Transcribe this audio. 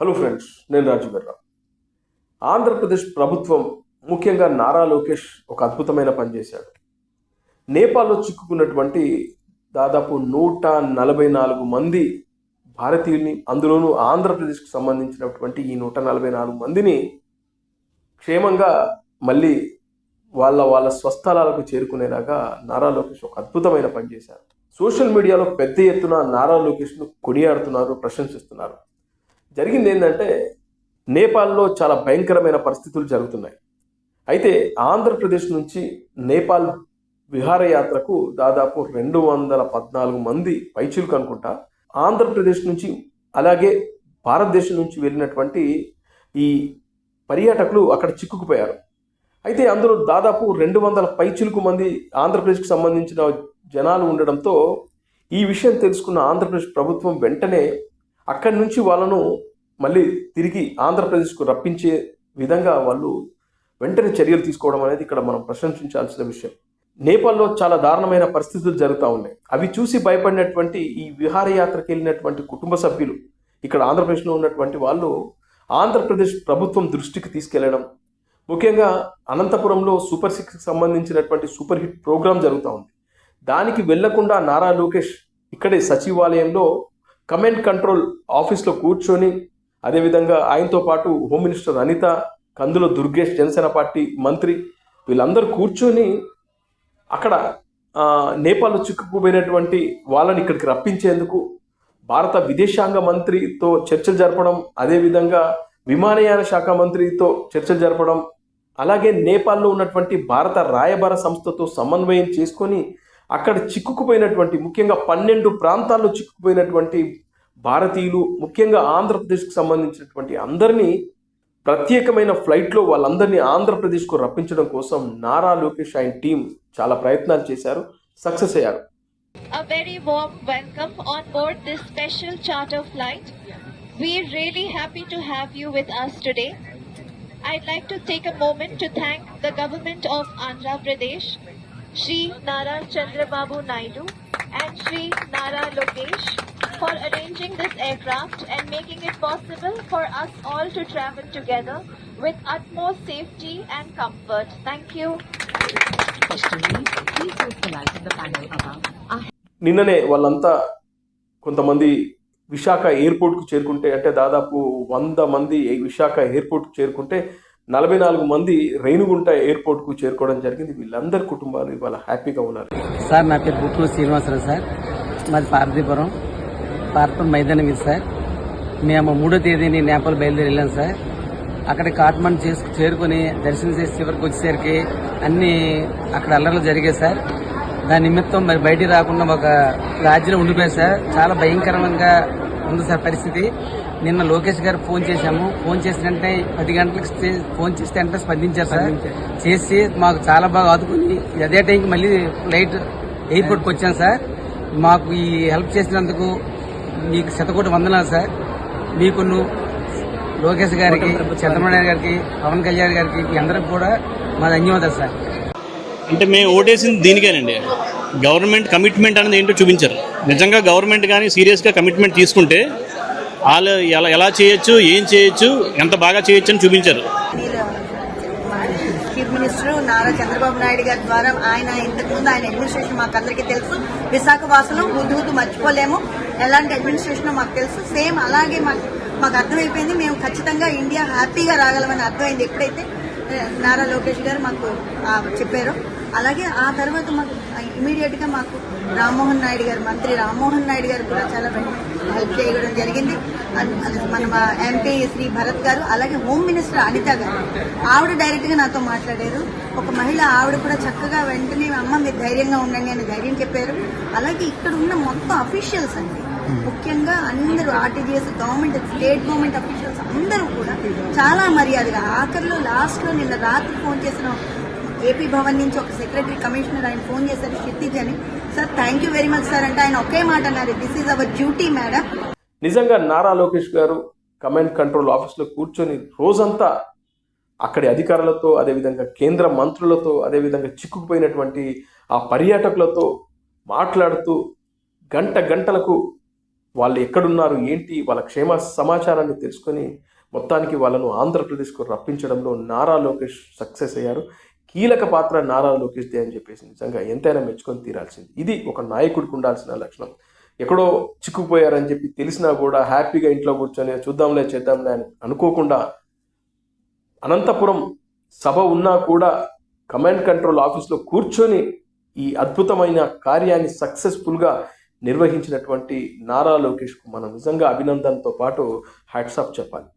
Hello friends నేను రాజు బిర్రా ఆంధ్రప్రదేశ్ ప్రభుత్వం ముఖ్యంగా నారా లోకేష్ ఒక అద్భుతమైన పని చేశాడు. నేపాల్లో చిక్కుకున్నటువంటి దాదాపు నూట నలభై నాలుగు మంది భారతీయుల్ని అందులోనూ ఆంధ్రప్రదేశ్కి సంబంధించినటువంటి ఈ నూట నలభై నాలుగు మందిని క్షేమంగా మళ్ళీ వాళ్ళ వాళ్ళ స్వస్థలాలకు చేరుకునేలాగా నారా లోకేష్ ఒక అద్భుతమైన పని చేశారు. సోషల్ మీడియాలో పెద్ద ఎత్తున నారా లోకేష్ను కొనియాడుతున్నారు ప్రశంసిస్తున్నారు. జరిగింది ఏంటంటే నేపాల్లో చాలా భయంకరమైన పరిస్థితులు జరుగుతున్నాయి. అయితే ఆంధ్రప్రదేశ్ నుంచి నేపాల్ విహారయాత్రకు దాదాపు రెండు వందల పద్నాలుగు మంది పైచులకు అనుకుంటా ఆంధ్రప్రదేశ్ నుంచి అలాగే భారతదేశం నుంచి వెళ్ళినటువంటి ఈ పర్యాటకులు అక్కడ చిక్కుకుపోయారు. అయితే అందులో దాదాపు రెండు వందల పైచులకు మంది ఆంధ్రప్రదేశ్కి సంబంధించిన జనాలు ఉండడంతో ఈ విషయం తెలుసుకున్న ఆంధ్రప్రదేశ్ ప్రభుత్వం వెంటనే అక్కడి నుంచి వాళ్ళను మళ్ళీ తిరిగి ఆంధ్రప్రదేశ్కు రప్పించే విధంగా వాళ్ళు వెంటనే చర్యలు తీసుకోవడం అనేది ఇక్కడ మనం ప్రశంసించాల్సిన విషయం. నేపాల్లో చాలా దారుణమైన పరిస్థితులు జరుగుతూ ఉన్నాయి. అవి చూసి భయపడినటువంటి ఈ విహారయాత్రకు వెళ్ళినటువంటి కుటుంబ సభ్యులు ఇక్కడ ఆంధ్రప్రదేశ్లో ఉన్నటువంటి వాళ్ళు ఆంధ్రప్రదేశ్ ప్రభుత్వం దృష్టికి తీసుకెళ్ళడం ముఖ్యంగా అనంతపురంలో సూపర్ సిక్స్కి సంబంధించినటువంటి సూపర్ హిట్ ప్రోగ్రాం జరుగుతూ ఉంది. దానికి వెళ్ళకుండా నారా లోకేష్ ఇక్కడే సచివాలయంలో కమాండ్ కంట్రోల్ ఆఫీస్లో కూర్చొని అదేవిధంగా ఆయనతో పాటు home minister Anitha Kandula Durgesh Janasena party మంత్రి వీళ్ళందరూ కూర్చొని అక్కడ నేపాల్లో చిక్కుకుపోయినటువంటి వాళ్ళని ఇక్కడికి రప్పించేందుకు భారత విదేశాంగ మంత్రితో చర్చలు జరపడం అదేవిధంగా విమానయాన శాఖ మంత్రితో చర్చలు జరపడం అలాగే నేపాల్లో ఉన్నటువంటి భారత రాయబార సంస్థతో సమన్వయం చేసుకొని అక్కడ చిక్కుకుపోయినటువంటి ముఖ్యంగా పన్నెండు ప్రాంతాల్లో చిక్కుకుపోయినటువంటి భారతీయులు ముఖ్యంగా ఆంధ్రప్రదేశ్కి సంబంధించినటువంటి అందరినీ ప్రత్యేకమైన ఫ్లైట్లో వాళ్ళందరినీ ఆంధ్రప్రదేశ్కు రప్పించడం కోసం నారా లోకేష్ ఆయన టీం చాలా ప్రయత్నాలు చేశారు సక్సెస్ అయ్యారు A very warm welcome on board this special charter flight. We're really happy to have you with us today. I'd like to take a moment to thank the government of Andhra Pradesh, Shri Nara Chandrababu Naidu and Shri Nara Lokesh for arranging this aircraft and making it possible for us all to travel together with utmost safety and comfort. Thank you. Questioning, please use the light in the panel above. Our నిన్ననే వాళ్ళంతా కొంతమంది విశాఖ ఎయిర్పోర్ట్కు చేరుకుంటే అంటే దాదాపు వంద మంది విశాఖ ఎయిర్పోర్ట్కు చేరుకుంటే నలభై నాలుగు మంది రేణుగుంట ఎయిర్పోర్ట్కు చేరుకోవడం జరిగింది. వీళ్ళందరి కుటుంబాలు ఇవాళ హ్యాపీగా ఉన్నారు. సార్ నా పేరు బుక్కు శ్రీనివాసరావు సార్. మాది పార్థీపురం పార్వతీపురం మైదానం ఇది సార్. మేము మూడో తేదీని నేపాల్ బయలుదేరి వెళ్ళాం సార్. అక్కడ కాట్మండ్ చేసు చేరుకొని దర్శనం చేసి చివరికి వచ్చేసరికి అన్ని అక్కడ అల్లర్లు జరిగాయి సార్. దాని నిమిత్తం మరి బయటికి రాకుండా ఒక రాజ్యంలో ఉండిపోయారు సార్. చాలా భయంకరంగా ఉంది సార్ పరిస్థితి. నిన్న లోకేష్ గారు ఫోన్ చేశాము. ఫోన్ చేసిన వెంటనే పది గంటలకు చే- ఫోన్ చేస్తే వెంటనే స్పందించారు సార్. చేసి మాకు చాలా బాగా ఆదుకుని అదే టైంకి మళ్ళీ ఫ్లైట్ ఎయిర్పోర్ట్కి వచ్చాను సార్. మాకు ఈ హెల్ప్ చేసినందుకు మీకు శతకోటి వందనాలు సార్. మీకు లోకేష్ గారికి చంద్రబాబు నాయుడు గారికి పవన్ కళ్యాణ్ గారికి మీ అందరికి కూడా మా ధన్యవాదాలు సార్. అంటే మేము ఓటేసింది దీనికేనండి. గవర్నమెంట్ కమిట్మెంట్ అనేది ఏంటో చూపించారు. నిజంగా గవర్నమెంట్ కానీ సీరియస్గా కమిట్మెంట్ తీసుకుంటే వాళ్ళు ఎలా ఎలా చేయొచ్చు ఏం చేయొచ్చు ఎంత బాగా చేయొచ్చు అని చూపించారు. చీఫ్ మినిస్టర్ నారా చంద్రబాబు నాయుడు గారి ద్వారా ఆయన ఇంతకుముందు ఆయన అడ్మినిస్ట్రేషన్ మాకు అందరికీ తెలుసు. విశాఖ వాసులు హుద్దు మర్చిపోలేము. ఎలాంటి అడ్మినిస్ట్రేషన్ మాకు తెలుసు. సేమ్ అలాగే మాకు మాకు అర్థమైపోయింది. మేము ఖచ్చితంగా ఇండియా హ్యాపీగా రాగలమని అర్థమైంది. ఎప్పుడైతే నారా లోకేష్ గారు మాకు చెప్పారో. అలాగే ఆ తర్వాత మాకు ఇమీడియట్గా మాకు రామ్మోహన్ నాయుడు గారు మంత్రి రామ్మోహన్ నాయుడు గారు కూడా చాలా హెల్ప్ చేయడం జరిగింది. మన ఎంపీ శ్రీ భరత్ గారు అలాగే హోమ్ మినిస్టర్ అనిత గారు. ఆవిడ డైరెక్ట్గా నాతో మాట్లాడారు. ఒక మహిళ ఆవిడ కూడా చక్కగా వెంటనే అమ్మ మీరు ధైర్యంగా ఉండండి అని ధైర్యం చెప్పారు. అలాగే ఇక్కడ ఉన్న మొత్తం అఫీషియల్స్ అండి ముఖ్యంగా అందరూ RTGS government state government officials అందరూ కూడా చాలా మర్యాదగా ఆఖరిలో లాస్ట్లో నిన్న రాత్రి ఫోన్ చేసిన ఏపీ భవన్ నుంచి ఒక సెక్రటరీ కమిషనర్ ఆయన ఫోన్ చేశారు క్షితిజ్ అని sir thank you very much sir. అంటే ఆయన ఒకే మాట అన్నారు this is our duty madam నిజంగా నారా లోకేష్ గారు కమాండ్ కంట్రోల్ ఆఫీస్లో కూర్చొని రోజంతా అక్కడి అధికారులతో అదేవిధంగా కేంద్ర మంత్రులతో అదేవిధంగా చిక్కుకుపోయినటువంటి ఆ పర్యాటకులతో మాట్లాడుతూ గంట గంటలకు వాళ్ళు ఎక్కడున్నారు ఏంటి వాళ్ళ క్షేమ సమాచారాన్ని తెలుసుకొని మొత్తానికి వాళ్ళను ఆంధ్రప్రదేశ్కు రప్పించడంలో నారా లోకేష్ సక్సెస్ అయ్యారు. కీలక పాత్ర నారా లోకేష్దే అని చెప్పేసి నిజంగా ఎంతైనా మెచ్చుకొని తీరాల్సింది. ఇది ఒక నాయకుడికి ఉండాల్సిన లక్షణం. ఎక్కడో చిక్కుపోయారని చెప్పి తెలిసినా కూడా హ్యాపీగా ఇంట్లో కూర్చొని చూద్దాంలే చేద్దాంలే అని అనుకోకుండా అనంతపురం సభ ఉన్నా కూడా కమాండ్ కంట్రోల్ ఆఫీస్లో కూర్చొని ఈ అద్భుతమైన కార్యాన్ని సక్సెస్ఫుల్గా నిర్వహించినటువంటి నారా లోకేష్కు మనం నిజంగా అభినందనతో పాటు హ్యాట్సాప్ చెప్పాలి.